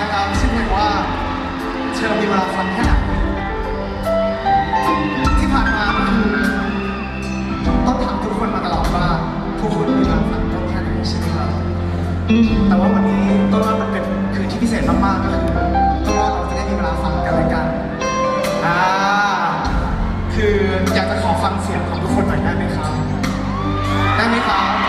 นะครับชื่อเพลงว่าเธอมีเวลาฟังแค่ไหนที่ผ่านมาคือต้องถามทุกคนมาตลอดว่าทุกคนมีเวลาฟังต้องแค่ไหนใช่ไหมครับแต่ว่าวันนี้ต้นว่ามันเป็นคืนที่พิเศษมากๆก็คือต้นว่าเราจะได้มีเวลาฟังกันและกันอ่าคืออยากจะขอฟังเสียงของทุกคนหน่อยได้ไหมครับได้ไหมครับ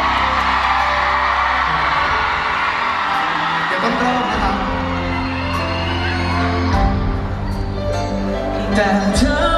แต่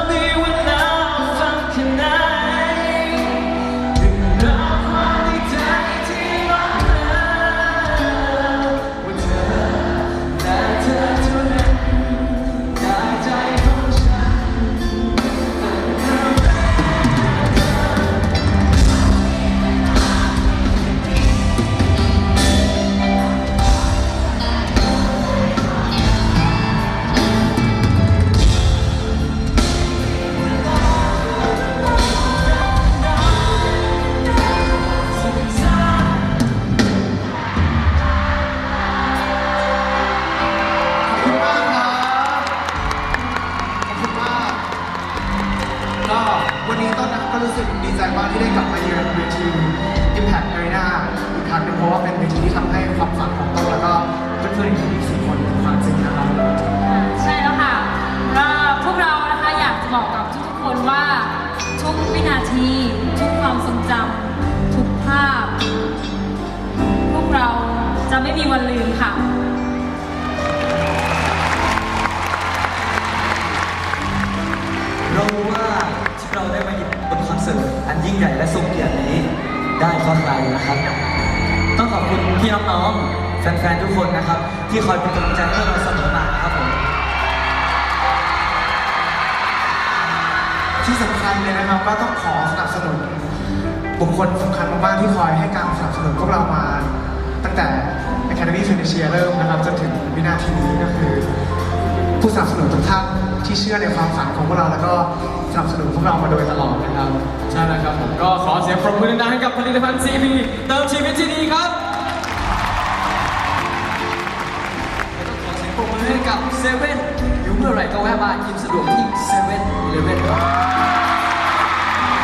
ที่ได้กลับมาเยือนเวที Impact Arena อีกครั้งหนึงเพราะว่าเป็นเวทีที่ทำให้ความฝันของต้นแล้วก็เพื่อนๆอีกสี่คนเป็นความจริงนะครับใช่แล้วค่ะพวกเรานะคะอยากจะบอกกับทุกๆคนว่าทุกวินาที ทุกความทรงจำทุกภาพ พวกเราจะไม่มีวันลืมค่ะ อันยิ่งใหญ่และทรงเกียรตินี้ได้เพราะใครนะครับ ต้องขอบคุณพี่น้องๆแฟนๆทุกคนนะครับ ที่คอยเป็นกำลังใจให้เราเสมอมานะครับผมที่สำคัญเลยนะครับก็ต้องขอสนับสนุน บุคคลสำคัญมากๆที่คอยให้การสนับสนุนพวกเรามา ตั้งแต่ Academy f i n i s i a เริ่มนะครับจนถึงวินาทีนี้ก็คือ ผู้สนับสนุนทุกท่าน ที่เชื่อในความฝันของพวกเราแล้วก็สนับสนุนพวกเรามาโดยตลอดนะครับ ใช่แล้วครับผมก็ขอเสียงปรบมือดังๆให้กับผลิตภัณฑ์ CP เติมชีวิตที่ดีครับแล้วก็ขอเสียงปรบมือให้กับเซเว่นอยู่เมื่อไหร่ก็แวะมากินสะดวกที่เซเว่นเลเว่นครับ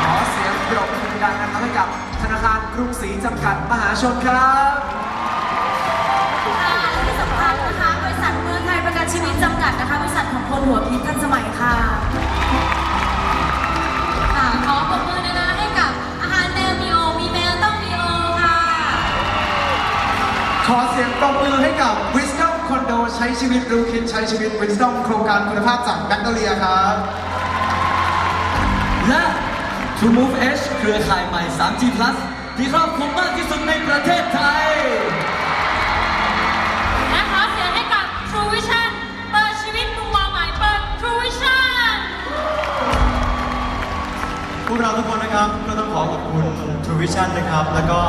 ขอเสียงปรบมือดังนะครับให้กับธนาคารกรุงศรีจำกัดมหาชนครับ ค่ะและที่สำคัญนะคะ ชีวิตจำกัดนะคะบริษัทของคนหัวพีชทันสมัยค่ะค่ะขอปรบมือนะคะให้กับอาหารแมวมีโอมีแมวต้องมีโอค่ะ ขอเสียงปรบมือให้กับ Wisdom Condo ใช้ชีวิตรู้คิดใช้ชีวิต Wisdom โครงการคุณภาพจากแบงก์เลียครับ และ True Move H เครือข่ายใหม่ 3G Plus ที่ครอบคลุมมากที่สุดในประเทศไทย นะครับ ก็ต้องขอขอบคุณ True Vision นะครับ แล้วก็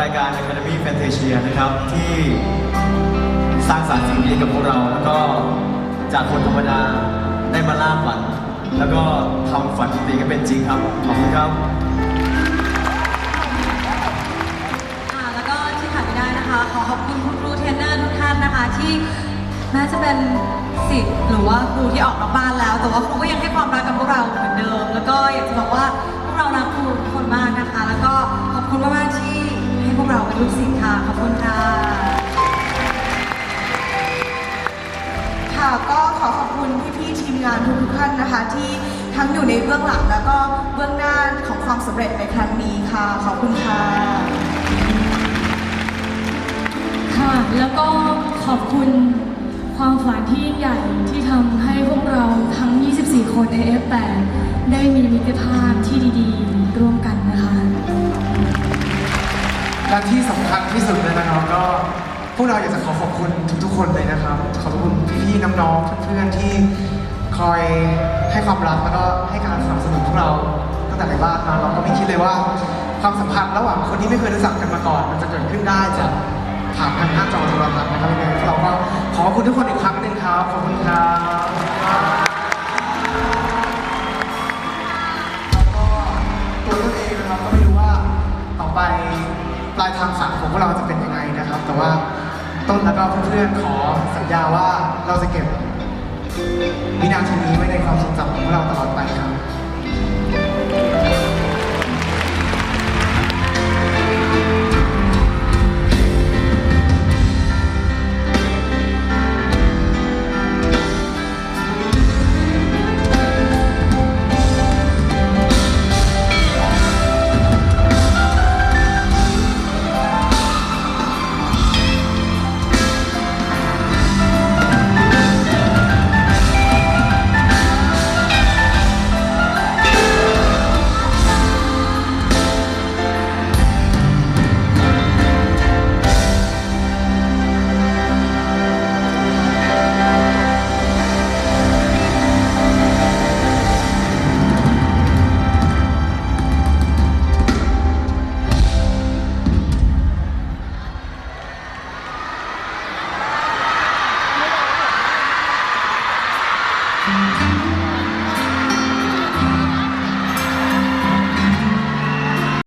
รายการ Academy Fantasia นะครับ ที่สร้างสรรค์สิ่งดีกับพวกเรา แล้วก็จากคนธรรมดาได้มาล่าฝัน แล้วก็ทำฝันจริงให้เป็นจริงครับ ขอบคุณครับ ค่ะแล้วก็ที่ขาดไม่ได้นะคะ ขอขอบคุณคุณครูเทรนเนอร์ทุกท่านนะคะ ที่แม้จะเป็นสิทธิ์หรือว่าครูที่ออกนอกบ้านแล้ว แต่ว่าครูก็ยังให้ความรักกับพวกเราเหมือนเดิม แล้วก็อยากจะบอกว่า ลูกศิษย์ค่ะ ขอบคุณค่ะ ค่ะก็ขอขอบคุณพี่ๆทีมงานทุกๆท่านนะคะ ที่ทั้งอยู่ในเบื้องหลังแล้วก็เบื้องหน้าของความสำเร็จในครั้งนี้ค่ะ ขอบคุณค่ะ ค่ะ แล้วก็ขอบคุณความฝันที่ยิ่งใหญ่ที่ทำให้พวกเราทั้ง 24 คน AF8 ได้มีมิตรภาพที่ดีๆ ร่วมกันนะคะ และที่สำคัญที่สุดเลยนะครับก็พวกเราอยากจะขอขอบคุณทุกๆคนเลยนะครับ ขอบคุณพี่ๆน้องๆเพื่อนๆที่คอยให้ความรักแล้วก็ให้การสนับสนุนพวกเราตั้งแต่ในบ้านมาเราก็ไม่คิดเลยว่า ความสัมพันธ์ระหว่างคนที่ไม่เคยรู้จักกันมาก่อน มันจะเกิดขึ้นได้จากผ่านทางหน้าจอโทรทัศน์นะครับยังไงเราก็ขอขอบคุณทุกคนอีกครั้งหนึ่งครับขอบคุณครับแล้วก็ตัวตนเองนะครับก็ไม่รู้ว่าต่อไป ปลายทางฝันของพวกเราจะเป็นยังไงนะครับ แต่ว่าต้นแล้วก็เพื่อนๆขอสัญญาว่าเราจะเก็บวินาทีนี้ไว้ในความทรงจำของพวกเราตลอดไปครับ